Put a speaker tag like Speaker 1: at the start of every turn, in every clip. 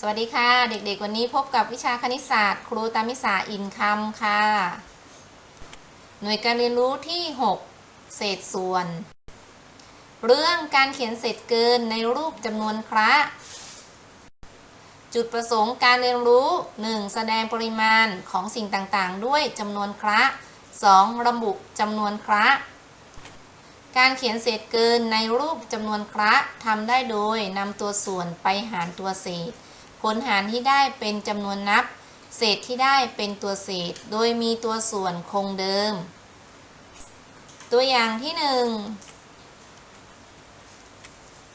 Speaker 1: สวัสดีค่ะ เด็กๆ วันนี้พบกับวิชาคณิตศาสตร์ ครูตามิสาอินคำค่ะ หน่วยการเรียนรู้ที่ 6 เศษส่วน เรื่องการเขียนเศษเกินในรูปจำนวนคระ จุดประสงค์การเรียนรู้ 1. แสดงปริมาณของสิ่งต่างๆ ด้วยจำนวนคระ 2. ระบุจำนวนคระการเขียนเศษเกินในรูปจำนวนคระทำได้โดยนำตัวส่วนไปหารตัวเศษ ลหารที่ได้เป็นจำนวนนับ เศษที่ได้เป็นตัวเศษ โดยมีตัวส่วนคงเดิม ตัวอย่างที่หนึ่ง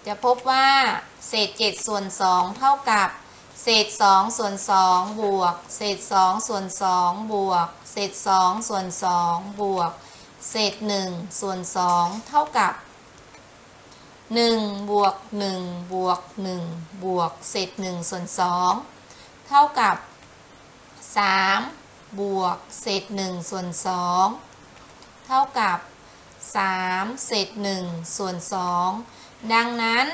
Speaker 1: จะพบว่า เศษ 7 ส่วน 2 เท่ากับ เศษ 2 ส่วน 2 บวก เศษ 2 ส่วน 2 บวก เศษ 2 ส่วน 2 บวก เศษ 1 ส่วน 2 เท่ากับ 1บวก1บวก1บวกเศษ1ส่วน2เท่ากับ 3 บวกเศษ1ส่วน2เท่ากับ 3 เศษ1ส่วน2ดังนั้น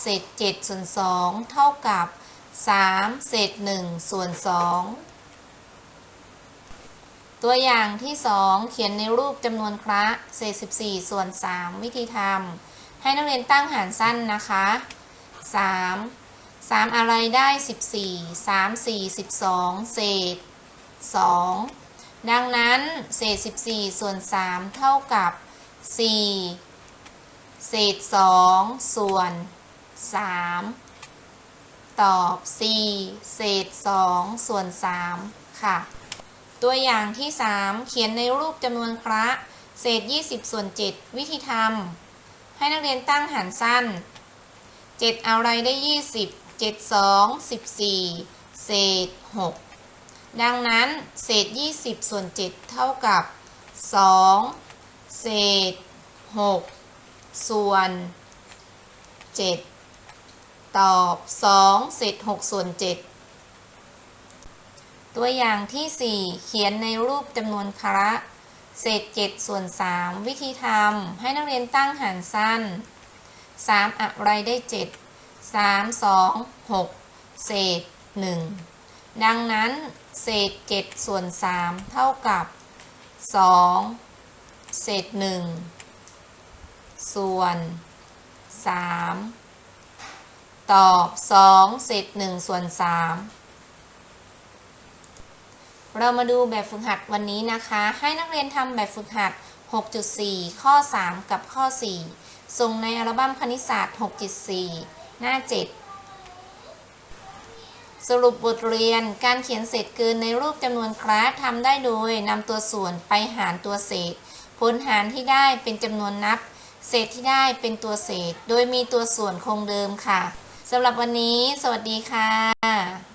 Speaker 1: เศษ7ส่วน2เท่ากับ 3 เศษ1ส่วน2ตัวอย่างที่ 2 เขียนในรูปจำนวนคระเศษ14ส่วน 3 วิธีทำ ให้นักเรียนตั้งหารสั้นนะคะ 3 3 อะไรได้ 14 3 4 12 เศษ 2 ดังนั้น เศษ 14 ส่วน 3 เท่ากับ 4 เศษ 2 ส่วน 3 ตอบ 4 เศษ 2 ส่วน 3 ค่ะ ตัวอย่างที่ 3 เขียนในรูปจำนวนคระ เศษ 20 ส่วน 7 วิธีทำ ให้นักเรียนตั้งหารสั้น 7 เอาอะไรได้ 20 7 2 14 เศษ 6 ดังนั้น เศษ 20 ส่วน 7 เท่ากับ 2 เศษ 6 ส่วน 7 ตอบ 2 เศษ 6 ส่วน 7 ตัวอย่างที่ 4 เขียนในรูปจำนวนคระ เศษ7ส่วน 3 วิธีทำให้นักเรียนตั้งหารสั้น 3 อะไรได้ 7 3 2 6 เศษ 1 ดังนั้น เศษ7ส่วน 3 เท่ากับ 2 เศษ 1 ส่วน 3 ตอบ 2 เศษ 1 ส่วน 3 เรามาดูแบบฝึกหัดวันนี้นะคะ ให้นักเรียนทำแบบฝึกหัด 6.4 ข้อ 3 กับข้อ 4 ส่งในอัลบั้มคณิตศาสตร์ 6.4 หน้า 7 สรุปบทเรียนการเขียนเศษเกินในรูปจำนวนคลาสทำได้โดยนำตัวส่วนไปหารตัวเศษ ผลหารที่ได้เป็นจำนวนนับ เศษที่ได้เป็นตัวเศษ โดยมีตัวส่วนคงเดิมค่ะสำหรับวันนี้ สวัสดีค่ะ